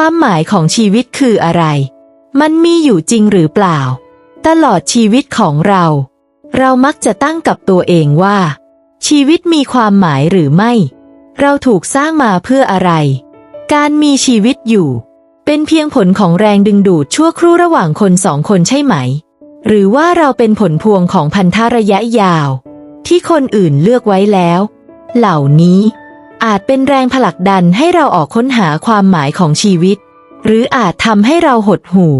ความหมายของชีวิตคืออะไร มันมีอยู่จริงหรือเปล่า ตลอดชีวิตของเรา เรามักจะตั้งกับตัวเองว่า ชีวิตมีความหมายหรือไม่ เราถูกสร้างมาเพื่ออะไร การมีชีวิตอยู่ เป็นเพียงผลของแรงดึงดูดชั่วครู่ระหว่างคนสองคนใช่ไหม หรือว่าเราเป็นผลพวงของพันธะระยะยาว ที่คนอื่นเลือกไว้แล้ว เหล่านี้ อาจเป็นแรงผลักดันให้เราออกค้นหาความหมายของชีวิต หรืออาจทำให้เราหดหู่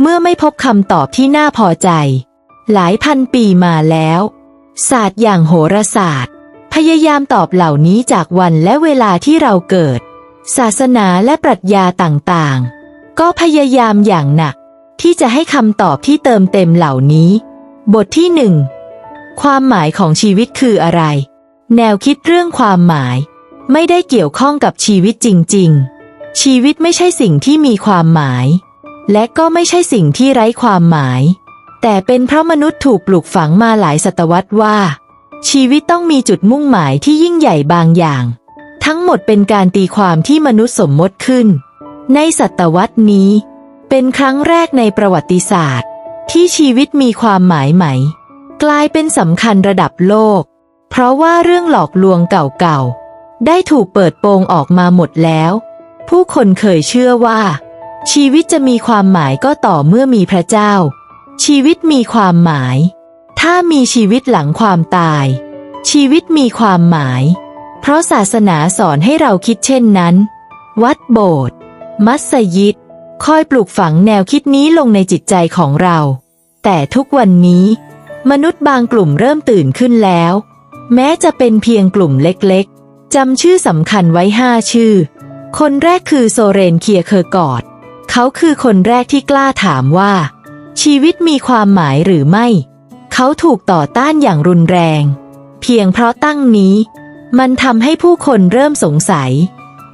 เมื่อไม่พบคำตอบที่น่าพอใจ หลายพันปีมาแล้ว ศาสตร์อย่างโหราศาสตร์ พยายามตอบเหล่านี้จากวันและเวลาที่เราเกิด ศาสนาและปรัชญาต่างๆ ก็พยายามอย่างหนัก ที่จะให้คำตอบที่เติมเต็มเหล่านี้ บทที่หนึ่งความหมายของชีวิตคืออะไร แนวคิดเรื่องความหมาย ไม่ได้เกี่ยวข้องกับชีวิตจริง ๆ ชีวิตไม่ใช่สิ่งที่มีความหมาย และก็ไม่ใช่สิ่งที่ไร้ความหมาย แต่เป็นเพราะมนุษย์ถูกปลูกฝังมาหลายศตวรรษว่า ชีวิตต้องมีจุดมุ่งหมายที่ยิ่งใหญ่บางอย่าง ทั้งหมดเป็นการตีความที่มนุษย์สมมติขึ้น ในศตวรรษนี้ เป็นครั้งแรกในประวัติศาสตร์ ที่ชีวิตมีความหมายใหม่ กลายเป็นสำคัญระดับโลก เพราะว่าเรื่องหลอกลวงเก่าๆ ได้ถูกเปิดโปงออกมาหมดแล้ว ผู้คนเคยเชื่อว่า ชีวิตจะมีความหมายก็ต่อเมื่อมีพระเจ้า ชีวิตมีความหมาย ถ้ามีชีวิตหลังความตาย ชีวิตมีความหมาย เพราะศาสนาสอนให้เราคิดเช่นนั้น วัดโบสถ์มัสยิดคอยปลูกฝังแนวคิดนี้ลงในจิตใจของเรา แต่ทุกวันนี้ มนุษย์บางกลุ่มเริ่มตื่นขึ้นแล้ว แม้จะเป็นเพียงกลุ่มเล็ก จำชื่อสำคัญไว้ห้าชื่อ คนแรกคือโซเรนเคียเคอร์กอด เขาคือคนแรกที่กล้าถามว่า ชีวิตมีความหมายหรือไม่ เขาถูกต่อต้านอย่างรุนแรง เพียงเพราะตั้งนี้ มันทำให้ผู้คนเริ่มสงสัย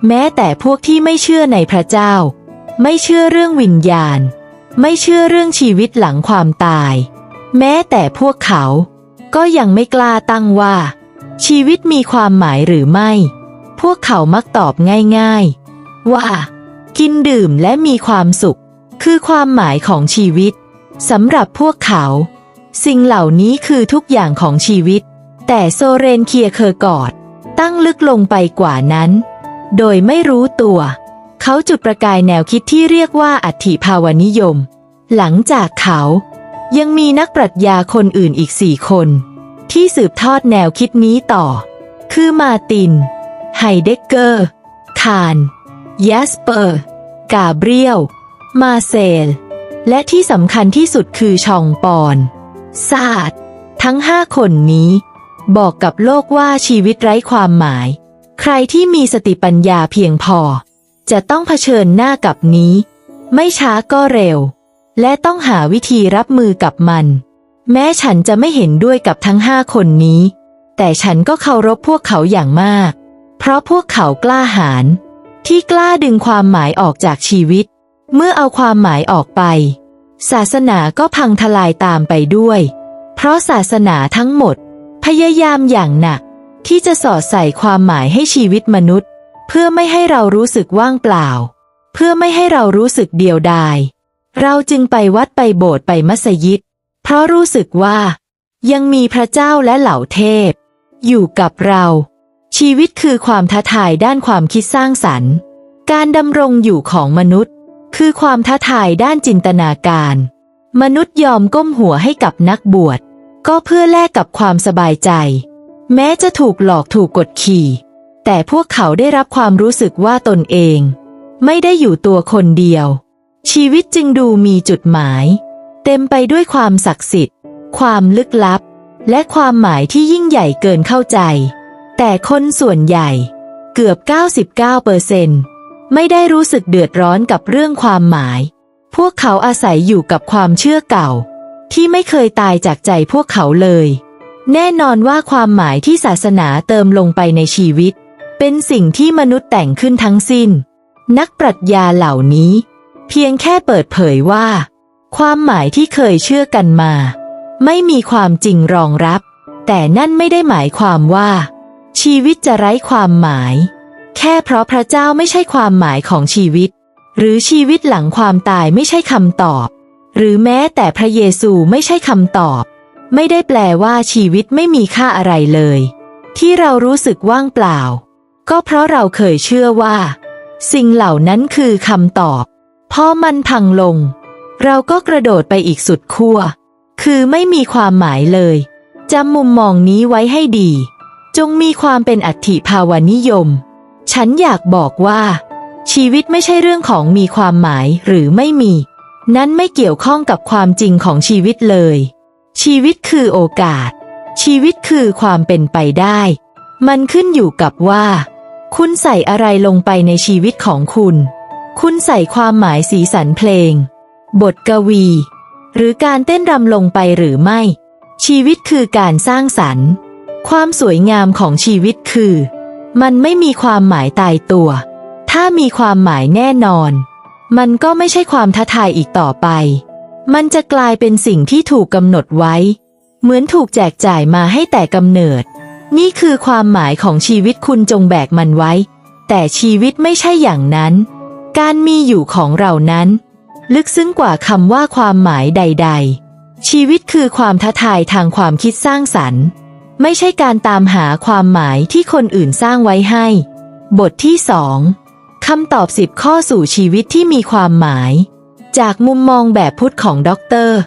แม้แต่พวกที่ไม่เชื่อในพระเจ้า ไม่เชื่อเรื่องวิญญาณ ไม่เชื่อเรื่องชีวิตหลังความตาย แม้แต่พวกเขา ก็ยังไม่กล้าตั้งว่า ชีวิตมีความหมายหรือไม่ พวกเขามักตอบง่ายๆ ว่า กินดื่มและมีความสุข คือความหมายของชีวิตสำหรับพวกเขา สิ่งเหล่านี้คือทุกอย่างของชีวิต แต่โซเรนเคียเคอร์กอด ตั้งลึกลงไปกว่านั้น โดยไม่รู้ตัว เขาจุดประกายแนวคิดที่เรียกว่าอัติภาวนิยม หลังจากเขา ยังมีนักปรัชญาคนอื่นอีกสี่คน ที่สืบทอดแนวคิดนี้ต่อ คือมาติน ไฮเดกเกอร์ คานยสเปอร์ กาเบรียล มาเซล และที่สำคัญที่สุดคือชองปอน ซาดทั้งห้าคนนี้ บอกกับโลกว่าชีวิตไร้ความหมาย ใครที่มีสติปัญญาเพียงพอ จะต้องเผชิญหน้ากับนี้ ไม่ช้าก็เร็ว และต้องหาวิธีรับมือกับมัน แม้ฉันจะไม่เห็นด้วยกับทั้งห้าคนนี้ แต่ฉันก็เคารพพวกเขาอย่างมาก เพราะพวกเขากล้าหาญที่กล้าดึงความหมายออกจากชีวิต เมื่อเอาความหมายออกไป ศาสนาก็พังทลายตามไปด้วย เพราะศาสนาทั้งหมด พยายามอย่างหนัก ที่จะสอดใส่ความหมายให้ชีวิตมนุษย์ เพื่อไม่ให้เรารู้สึกว่างเปล่า เพื่อไม่ให้เรารู้สึกเดียวดาย เราจึงไปวัดไปโบสถ์ไปมัสยิด เพราะรู้สึกว่า ยังมีพระเจ้าและเหล่าเทพ อยู่กับเรา ชีวิตคือความท้าทายด้านความคิดสร้างสรรค์ การดำรงอยู่ของมนุษย์ คือความท้าทายด้านจินตนาการ มนุษย์ยอมก้มหัวให้กับนักบวช ก็เพื่อแลกกับความสบายใจ แม้จะถูกหลอกถูกกดขี่ แต่พวกเขาได้รับความรู้สึกว่าตนเอง ไม่ได้อยู่ตัวคนเดียว ชีวิตจึงดูมีจุดหมาย เต็มไปด้วยความศักดิ์สิทธิ์ ความลึกลับ และความหมายที่ยิ่งใหญ่เกินเข้าใจ แต่คนส่วนใหญ่ เกือบ 99เปอร์เซนไม่ได้รู้สึกเดือดร้อนกับเรื่องความหมาย พวกเขาอาศัยอยู่กับความเชื่อเก่า ที่ไม่เคยตายจากใจพวกเขาเลย แน่นอนว่าความหมายที่ศาสนาเติมลงไปในชีวิต เป็นสิ่งที่มนุษย์แต่งขึ้นทั้งสิ้น นักปรัชญาเหล่านี้ เพียงแค่เปิดเผยว่า ความหมายที่เคยเชื่อกันมา ไม่มีความจริงรองรับ แต่นั่นไม่ได้หมายความว่า ชีวิตจะไร้ความหมาย แค่เพราะพระเจ้าไม่ใช่ความหมายของชีวิต หรือชีวิตหลังความตายไม่ใช่คำตอบ หรือแม้แต่พระเยซูไม่ใช่คำตอบ ไม่ได้แปลว่าชีวิตไม่มีค่าอะไรเลย ที่เรารู้สึกว่างเปล่า ก็เพราะเราเคยเชื่อว่า สิ่งเหล่านั้นคือคำตอบ พอมันพังลง เราก็กระโดดไปอีกสุดขั้ว คือไม่มีความหมายเลย จำมุมมองนี้ไว้ให้ดี จงมีความเป็นอัติภาวนิยม ฉันอยากบอกว่า ชีวิตไม่ใช่เรื่องของมีความหมายหรือไม่มี นั้นไม่เกี่ยวข้องกับความจริงของชีวิตเลย ชีวิตคือโอกาส ชีวิตคือความเป็นไปได้ มันขึ้นอยู่กับว่า คุณใส่อะไรลงไปในชีวิตของคุณ คุณใส่ความหมายสีสันเพลง บทกวี หรือการเต้นรำลงไปหรือไม่ ชีวิตคือการสร้างสรรค์ ความสวยงามของชีวิตคือ มันไม่มีความหมายตายตัว ถ้ามีความหมายแน่นอน มันก็ไม่ใช่ความท้าทายอีกต่อไป มันจะกลายเป็นสิ่งที่ถูกกำหนดไว้ เหมือนถูกแจกจ่ายมาให้แต่กำเนิด นี่คือความหมายของชีวิตคุณจงแบกมันไว้ แต่ชีวิตไม่ใช่อย่างนั้น การมีอยู่ของเรานั้น ลึกซึ้งกว่าคำว่าความหมายใด ๆ ชีวิตคือความท้าทายทางความคิดสร้างสรรค์ ไม่ใช่การตามหาความหมายที่คนอื่นสร้างไว้ให้ บทที่สองคำตอบสิบข้อสู่ชีวิตที่มีความหมาย จากมุมมองแบบพุทธของด็อกเตอร์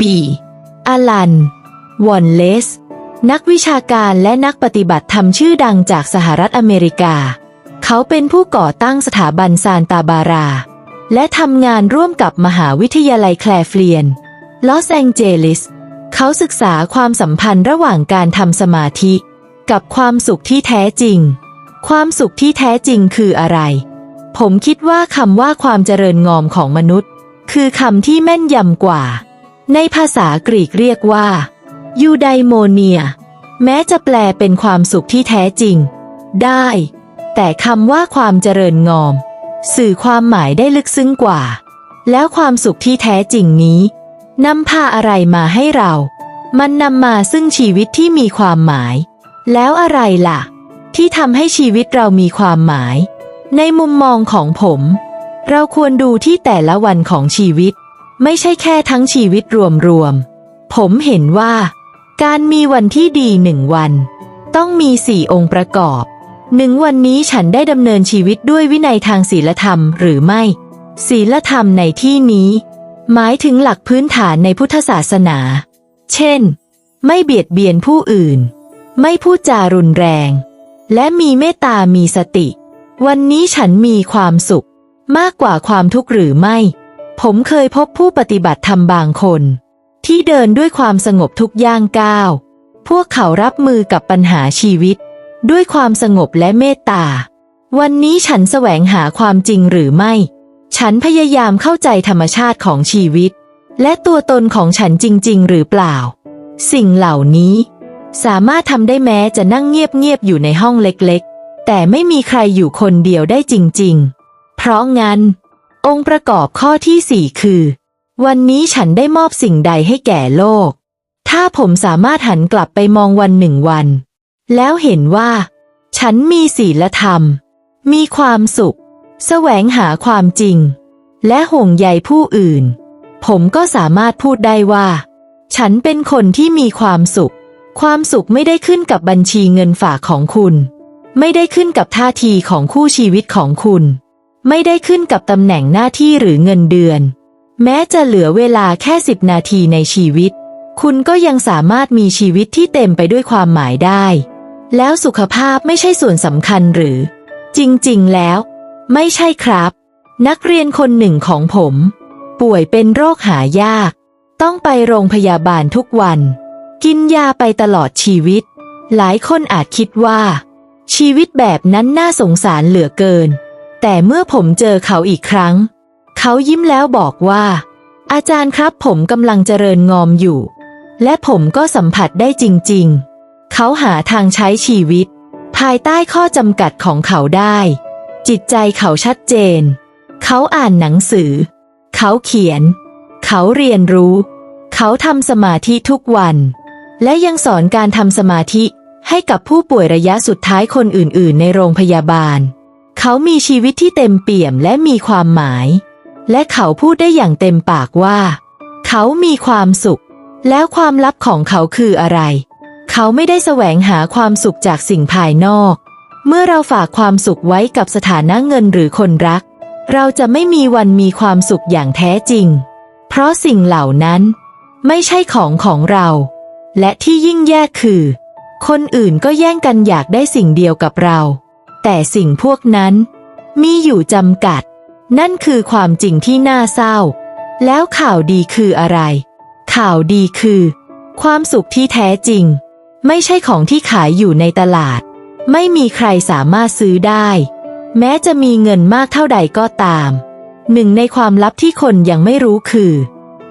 บีอาลัน วอนเลส นักวิชาการและนักปฏิบัติธรรมชื่อดังจากสหรัฐอเมริกา เขาเป็นผู้ก่อตั้งสถาบันซานตาบารา และทำงานร่วมกับมหาวิทยาลัยแคลฟเลียน ลอสแองเจลิส เขาศึกษาความสัมพันธ์ระหว่างการทำสมาธิ กับความสุขที่แท้จริง ความสุขที่แท้จริงคืออะไร ผมคิดว่าคำว่าความเจริญงอมของมนุษย์ คือคำที่แม่นยำกว่า ในภาษากรีกเรียกว่ายูไดโมเนีย แม้จะแปลเป็นความสุขที่แท้จริง ได้ แต่คำว่าความเจริญงอม สื่อความหมายได้ลึกซึ้งกว่า แล้วความสุขที่แท้จริงนี้นำพาอะไรมาให้เรา มันนำมาซึ่งชีวิตที่มีความหมาย แล้วอะไรล่ะ ที่ทำให้ชีวิตเรามีความหมาย ในมุมมองของผม เราควรดูที่แต่ละวันของชีวิต ไม่ใช่แค่ทั้งชีวิตรวมๆ ผมเห็นว่า การมีวันที่ดีหนึ่งวัน ต้องมีสี่องค์ประกอบ หนึ่งวันนี้ฉันได้ดำเนินชีวิตด้วยวินัยทางศีลธรรมหรือไม่ ศีลธรรมในที่นี้ หมายถึงหลักพื้นฐานในพุทธศาสนา เช่น ไม่เบียดเบียนผู้อื่น ไม่พูดจารุนแรง และมีเมตตามีสติ วันนี้ฉันมีความสุข มากกว่าความทุกข์หรือไม่ ผมเคยพบผู้ปฏิบัติธรรมบางคน ที่เดินด้วยความสงบทุกย่างก้าว พวกเขารับมือกับปัญหาชีวิต ด้วยความสงบและเมตตา วันนี้ฉันแสวงหาความจริงหรือไม่ ฉันพยายามเข้าใจธรรมชาติของชีวิต และตัวตนของฉันจริง ๆ หรือเปล่า สิ่งเหล่านี้ สามารถทำได้แม้จะนั่งเงียบ ๆ อยู่ในห้องเล็ก ๆ แต่ไม่มีใครอยู่คนเดียวได้จริง ๆ เพราะงั้น องค์ประกอบข้อที่สี่คือ วันนี้ฉันได้มอบสิ่งใดให้แก่โลก ถ้าผมสามารถหันกลับไปมองวันหนึ่งวัน แล้วเห็นว่า ฉันมีศีลธรรม มีความสุข แสวงหาความจริง และห่วงใยผู้อื่น ผมก็สามารถพูดได้ว่า ฉันเป็นคนที่มีความสุข ความสุขไม่ได้ขึ้นกับบัญชีเงินฝากของคุณ ไม่ได้ขึ้นกับท่าทีของคู่ชีวิตของคุณ ไม่ได้ขึ้นกับตำแหน่งหน้าที่หรือเงินเดือน แม้จะเหลือเวลาแค่สิบนาทีในชีวิต คุณก็ยังสามารถมีชีวิตที่เต็มไปด้วยความหมายได้ แล้วสุขภาพไม่ใช่ส่วนสำคัญหรือ จริงๆ แล้ว ไม่ใช่ครับ นักเรียนคนหนึ่งของผม ป่วยเป็นโรคหายาก ต้องไปโรงพยาบาลทุกวัน กินยาไปตลอดชีวิต หลายคนอาจคิดว่า ชีวิตแบบนั้นน่าสงสารเหลือเกิน แต่เมื่อผมเจอเขาอีกครั้ง เขายิ้มแล้วบอกว่า อาจารย์ครับผมกำลังเจริญงอมอยู่ และผมก็สัมผัสได้จริง ๆ เขาหาทางใช้ชีวิต ภายใต้ข้อจำกัดของเขาได้ จิตใจเขาชัดเจน เขาอ่านหนังสือ เขาเขียน เขาเรียนรู้ เขาทำสมาธิทุกวัน และยังสอนการทำสมาธิให้กับผู้ป่วยระยะสุดท้ายคนอื่น ๆ ในโรงพยาบาล เขามีชีวิตที่เต็มเปี่ยมและมีความหมาย และเขาพูดได้อย่างเต็มปากว่า เขามีความสุข แล้วความลับของเขาคืออะไร เขาไม่ได้แสวงหาความสุขจากสิ่งภายนอก เมื่อเราฝากความสุขไว้กับสถานะเงินหรือคนรัก เราจะไม่มีวันมีความสุขอย่างแท้จริง เพราะสิ่งเหล่านั้น ไม่ใช่ของของเรา และที่ยิ่งแย่คือ คนอื่นก็แย่งกันอยากได้สิ่งเดียวกับเรา แต่สิ่งพวกนั้น มีอยู่จำกัด นั่นคือความจริงที่น่าเศร้า แล้วข่าวดีคืออะไร ข่าวดีคือ ความสุขที่แท้จริง ไม่ใช่ของที่ขายอยู่ในตลาด ไม่มีใครสามารถซื้อได้ แม้จะมีเงินมากเท่าใดก็ตาม หนึ่งในความลับที่คนยังไม่รู้คือ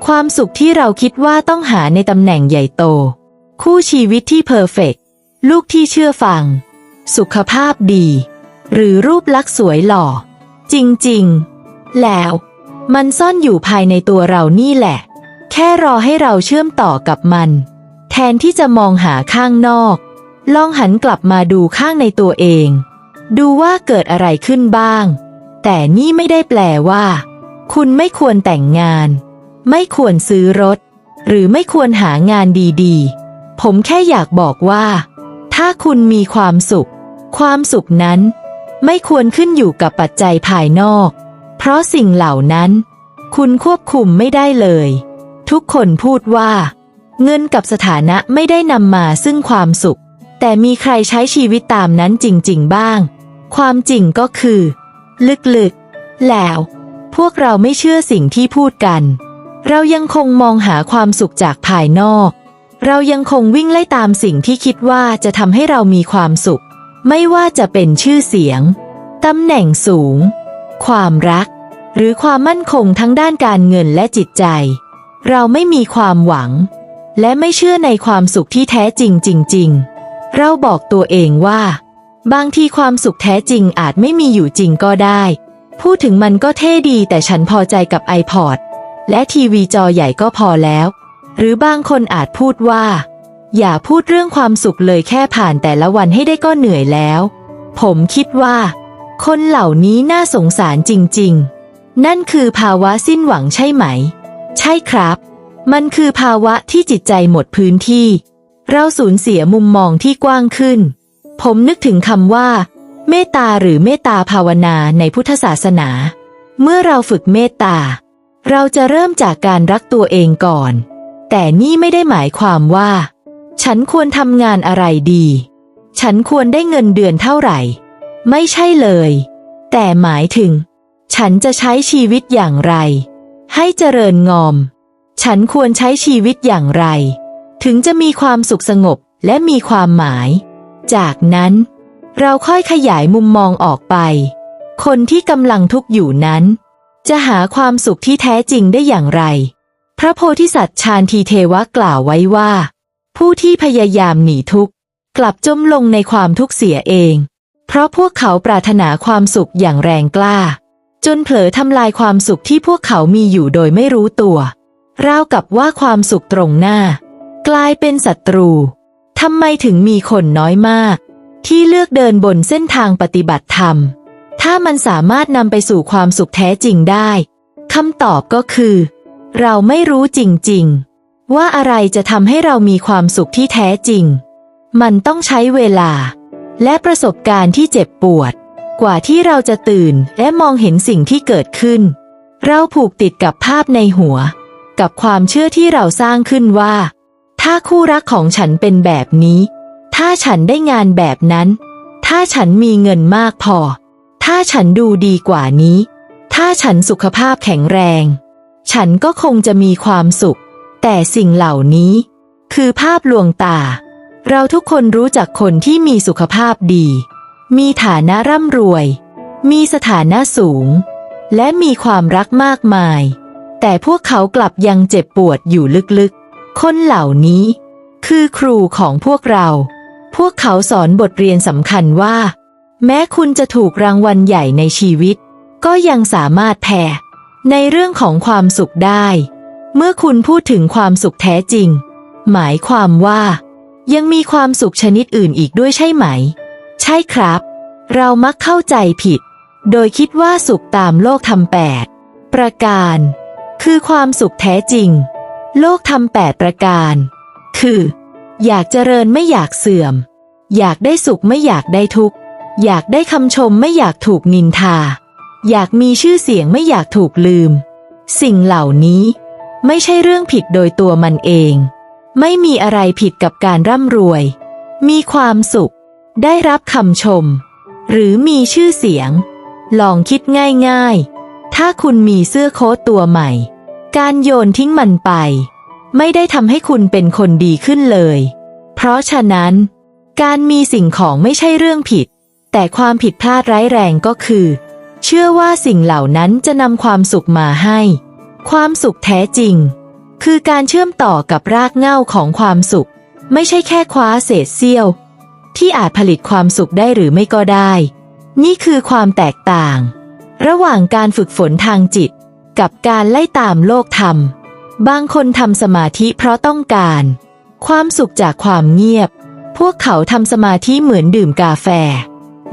ความสุขที่เราคิดว่าต้องหาในตำแหน่งใหญ่โต คู่ชีวิตที่เพอร์เฟกต์ลูกที่เชื่อฟัง สุขภาพดี หรือรูปลักษณ์สวยหล่อ จริงๆ แล้วมันซ่อนอยู่ภายในตัวเรานี่แหละ แค่รอให้เราเชื่อมต่อกับมัน แทนที่จะมองหาข้างนอก ลองหันกลับมาดูข้างในตัวเอง ดูว่าเกิดอะไรขึ้นบ้าง แต่นี่ไม่ได้แปลว่า คุณไม่ควรแต่งงาน ไม่ควรซื้อรถ หรือไม่ควรหางานดีๆ ผมแค่อยากบอกว่า ถ้าคุณมีความสุข ความสุขนั้น ไม่ควรขึ้นอยู่กับปัจจัยภายนอก เพราะสิ่งเหล่านั้น คุณควบคุมไม่ได้เลย ทุกคนพูดว่า เงินกับสถานะไม่ได้นำมาซึ่งความสุข แต่มีใครใช้ชีวิตตามนั้นจริง ๆ บ้าง ความจริงก็คือ ลึกๆ แล้ว พวกเราไม่เชื่อสิ่งที่พูดกัน เรายังคงมองหาความสุขจากภายนอก เรายังคงวิ่งไล่ตามสิ่งที่คิดว่าจะทำให้เรามีความสุข ไม่ว่าจะเป็นชื่อเสียงตำแหน่งสูง ความรัก หรือความมั่นคงทั้งด้านการเงินและจิตใจ เราไม่มีความหวัง และไม่เชื่อในความสุขที่แท้จริงจริง ๆ เราบอกตัวเองว่า บางทีความสุขแท้จริงอาจไม่มีอยู่จริงก็ได้ พูดถึงมันก็เท่ดีแต่ฉันพอใจกับ iPod และทีวีจอใหญ่ก็พอแล้ว หรือบางคนอาจพูดว่า อย่าพูดเรื่องความสุขเลยแค่ผ่านแต่ละวันให้ได้ก็เหนื่อยแล้ว ผมคิดว่า คนเหล่านี้น่าสงสารจริง ๆ นั่นคือภาวะสิ้นหวังใช่ไหม ใช่ครับ มันคือภาวะที่จิตใจหมดพื้นที่ เราสูญเสียมุมมองที่กว้างขึ้น ผมนึกถึงคำว่า เมตตาหรือเมตตาภาวนาในพุทธศาสนา เมื่อเราฝึกเมตตา เราจะเริ่มจากการรักตัวเองก่อน แต่นี่ไม่ได้หมายความว่า ฉันควรทำงานอะไรดี ฉันควรได้เงินเดือนเท่าไหร่ ไม่ใช่เลย แต่หมายถึง ฉันจะใช้ชีวิตอย่างไร ให้เจริญงอม ฉันควรใช้ชีวิตอย่างไร ถึงจะมีความสุขสงบและมีความหมาย จากนั้น เราค่อยขยายมุมมองออกไป คนที่กำลังทุกข์อยู่นั้น จะหาความสุขที่แท้จริงได้อย่างไร พระโพธิสัตว์ชาญทีเทวะกล่าวไว้ว่า ผู้ที่พยายามหนีทุกข์กลับจมลงในความทุกข์เสียเอง เพราะพวกเขาปรารถนาความสุขอย่างแรงกล้า จนเผลอทำลายความสุขที่พวกเขามีอยู่โดยไม่รู้ตัว ราวกับว่าความสุขตรงหน้า กลายเป็นศัตรูทำไมถึงมีคนน้อยมาก ที่เลือกเดินบนเส้นทางปฏิบัติธรรม ถ้ามันสามารถนำไปสู่ความสุขแท้จริงได้คำตอบก็คือ เราไม่รู้จริงๆ ว่าอะไรจะทำให้เรามีความสุขที่แท้จริง มันต้องใช้เวลา และประสบการณ์ที่เจ็บปวด กว่าที่เราจะตื่นและมองเห็นสิ่งที่เกิดขึ้น เราผูกติดกับภาพในหัว กับความเชื่อที่เราสร้างขึ้นว่า ถ้าคู่รักของฉันเป็นแบบนี้ ถ้าฉันได้งานแบบนั้น ถ้าฉันมีเงินมากพอ ถ้าฉันดูดีกว่านี้ ถ้าฉันสุขภาพแข็งแรง ฉันก็คงจะมีความสุข แต่สิ่งเหล่านี้ คือภาพลวงตา เราทุกคนรู้จักคนที่มีสุขภาพดี มีฐานะร่ำรวย มีสถานะสูง และมีความรักมากมาย แต่พวกเขากลับยังเจ็บปวดอยู่ลึกๆ คนเหล่านี้ คือครูของพวกเรา พวกเขาสอนบทเรียนสำคัญว่า แม้คุณจะถูกรางวัลใหญ่ในชีวิต ก็ยังสามารถแพ้ในเรื่องของความสุขได้ เมื่อคุณพูดถึงความสุขแท้จริง หมายความว่า ยังมีความสุขชนิดอื่นอีกด้วยใช่ไหม ใช่ครับ เรามักเข้าใจผิด โดยคิดว่าสุขตามโลกธรรมแปดประการ คือความสุขแท้จริง โลกธรรมแปดประการ คือ อยากเจริญไม่อยากเสื่อม อยากได้สุขไม่อยากได้ทุกข์ อยากได้คำชมไม่อยากถูกนินทา อยากมีชื่อเสียงไม่อยากถูกลืม สิ่งเหล่านี้ ไม่ใช่เรื่องผิดโดยตัวมันเอง ไม่มีอะไรผิดกับการร่ำรวย มีความสุข ได้รับคำชม หรือมีชื่อเสียง ลองคิดง่ายๆ ถ้าคุณมีเสื้อโค้ทตัวใหม่ การโยนทิ้งมันไป ไม่ได้ทำให้คุณเป็นคนดีขึ้นเลย เพราะฉะนั้น การมีสิ่งของไม่ใช่เรื่องผิด แต่ความผิดพลาดร้ายแรงก็คือ เชื่อว่าสิ่งเหล่านั้นจะนำความสุขมาให้ ความสุขแท้จริง คือการเชื่อมต่อกับรากเหง้าของความสุข ไม่ใช่แค่คว้าเศษเสี้ยว ที่อาจผลิตความสุขได้หรือไม่ก็ได้ นี่คือความแตกต่าง ระหว่างการฝึกฝนทางจิต กับการไล่ตามโลกธรรม บางคนทำสมาธิเพราะต้องการ ความสุขจากความเงียบ พวกเขาทำสมาธิเหมือนดื่มกาแฟ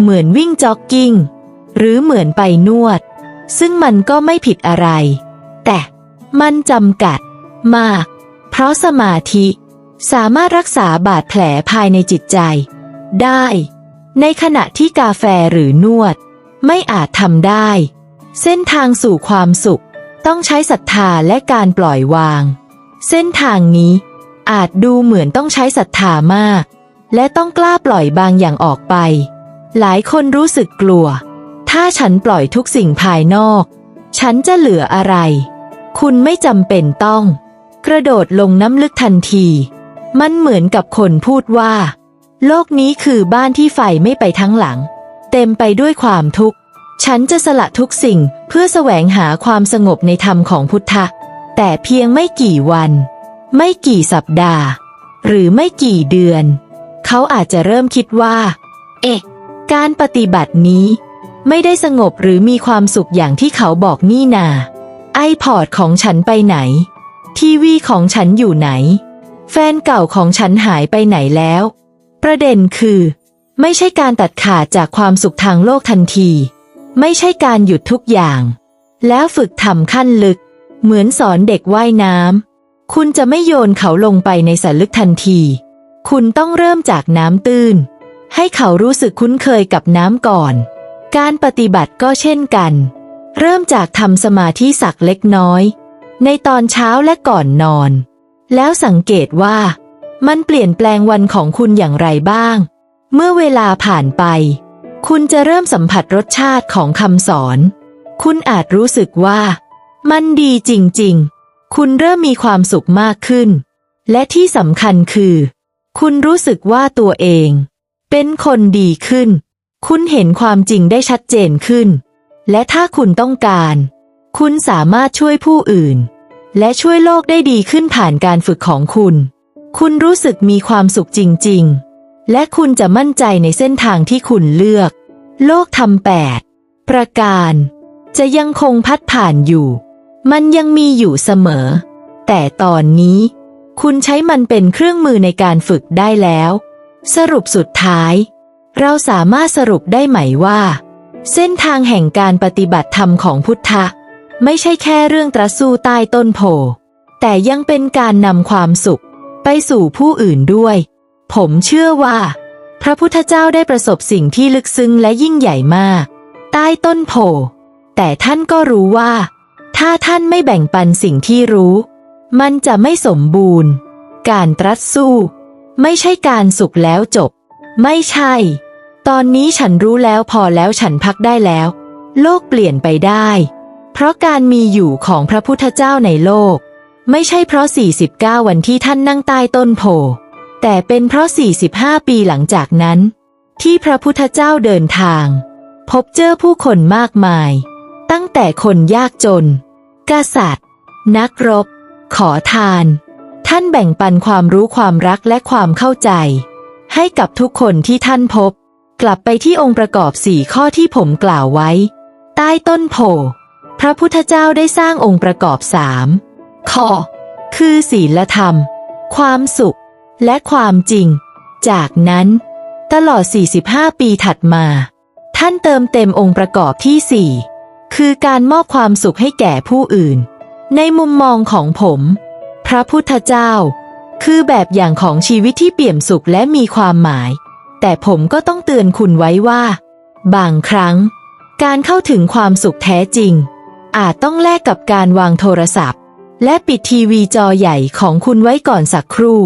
เหมือนวิ่งจ็อกกิ้ง หรือเหมือนไปนวด ซึ่งมันก็ไม่ผิดอะไร แต่มันจำกัด มาก เพราะสมาธิสามารถรักษาบาดแผลภายในจิตใจ ได้ ในขณะที่กาแฟหรือนวด ไม่อาจทำได้ เส้นทางสู่ความสุข ต้องใช้ศรัทธาและการปล่อยวาง เส้นทางนี้ อาจดูเหมือนต้องใช้ศรัทธามาก และต้องกล้าปล่อยบางอย่างออกไป หลายคนรู้สึกกลัว ถ้าฉันปล่อยทุกสิ่งภายนอก ฉันจะเหลืออะไร คุณไม่จำเป็นต้อง กระโดดลงน้ำลึกทันที มันเหมือนกับคนพูดว่า โลกนี้คือบ้านที่ไฟไม่ไปทั้งหลัง เต็มไปด้วยความทุกข์ ฉันจะสละทุกสิ่งเพื่อแสวงหาความสงบในธรรมของพุทธะ แต่เพียงไม่กี่วัน ไม่กี่สัปดาห์ หรือไม่กี่เดือน เขาอาจจะเริ่มคิดว่า เอ๊ะ การปฏิบัตินี้ ไม่ได้สงบหรือมีความสุขอย่างที่เขาบอกนี่นา ไอพอดของฉันไปไหน ทีวีของฉันอยู่ไหน แฟนเก่าของฉันหายไปไหนแล้ว ประเด็นคือ ไม่ใช่การตัดขาดจากความสุขทางโลกทันที ไม่ใช่การหยุดทุกอย่าง แล้วฝึกทำขั้นลึก เหมือนสอนเด็กว่ายน้ำคุณจะไม่โยนเขาลงไปในสระลึกทันที คุณต้องเริ่มจากน้ำตื้น ให้เขารู้สึกคุ้นเคยกับน้ำก่อน การปฏิบัติก็เช่นกัน เริ่มจากทำสมาธิสักเล็กน้อย ในตอนเช้าและก่อนนอน แล้วสังเกตว่า มันเปลี่ยนแปลงวันของคุณอย่างไรบ้าง เมื่อเวลาผ่านไป คุณจะเริ่มสัมผัสรสชาติของคำสอน คุณอาจรู้สึกว่า มันดีจริง ๆ คุณเริ่มมีความสุขมากขึ้น และที่สำคัญคือ คุณรู้สึกว่าตัวเอง เป็นคนดีขึ้น คุณเห็นความจริงได้ชัดเจนขึ้น และถ้าคุณต้องการ คุณสามารถช่วยผู้อื่น และช่วยโลกได้ดีขึ้นผ่านการฝึกของคุณ คุณรู้สึกมีความสุขจริง ๆ และคุณจะมั่นใจในเส้นทางที่คุณเลือก โลกทำแปดประการ จะยังคงพัดผ่านอยู่ มันยังมีอยู่เสมอ แต่ตอนนี้ คุณใช้มันเป็นเครื่องมือในการฝึกได้แล้ว สรุปสุดท้าย เราสามารถสรุปได้ไหมว่า เส้นทางแห่งการปฏิบัติธรรมของพุทธะ ไม่ใช่แค่เรื่องตรัสสู้ใต้ต้นโพแต่ยังเป็นการนำความสุข ไปสู่ผู้อื่นด้วย ผมเชื่อว่า พระพุทธเจ้าได้ประสบสิ่งที่ลึกซึ้งและยิ่งใหญ่มาก ใต้ต้นโพแต่ท่านก็รู้ว่า ถ้าท่านไม่แบ่งปันสิ่งที่รู้ มันจะไม่สมบูรณ์ การตรัสสู้ ไม่ใช่การสุขแล้วจบ ไม่ใช่ ตอนนี้ฉันรู้แล้วพอแล้วฉันพักได้แล้ว โลกเปลี่ยนไปได้ เพราะการมีอยู่ของพระพุทธเจ้าในโลก ไม่ใช่เพราะ 49 วันที่ท่านนั่งใต้ต้นโพ แต่เป็นเพราะ 45 ปีหลังจากนั้น ที่พระพุทธเจ้าเดินทาง พบเจอผู้คนมากมาย ตั้งแต่คนยากจน กษัตริย์ นักรบ ขอทาน ท่านแบ่งปันความรู้ความรักและความเข้าใจ ให้กับทุกคนที่ท่านพบ กลับไปที่องค์ประกอบสี่ข้อที่ผมกล่าวไว้ ใต้ต้นโพพระพุทธเจ้าได้สร้างองค์ประกอบสามข้อ คือศีลธรรม ความสุข และความจริง จากนั้น ตลอด 45 ปีถัดมา ท่านเติมเต็มองค์ประกอบที่สี่คือการมอบความสุขให้แก่ผู้อื่น ในมุมมองของผม พระพุทธเจ้า คือแบบอย่างของชีวิตที่เปี่ยมสุขและมีความหมาย แต่ผมก็ต้องเตือนคุณไว้ว่า บางครั้ง การเข้าถึงความสุขแท้จริง อาจต้องแลกกับการวางโทรศัพท์ และปิดทีวีจอใหญ่ของคุณไว้ก่อนสักครู่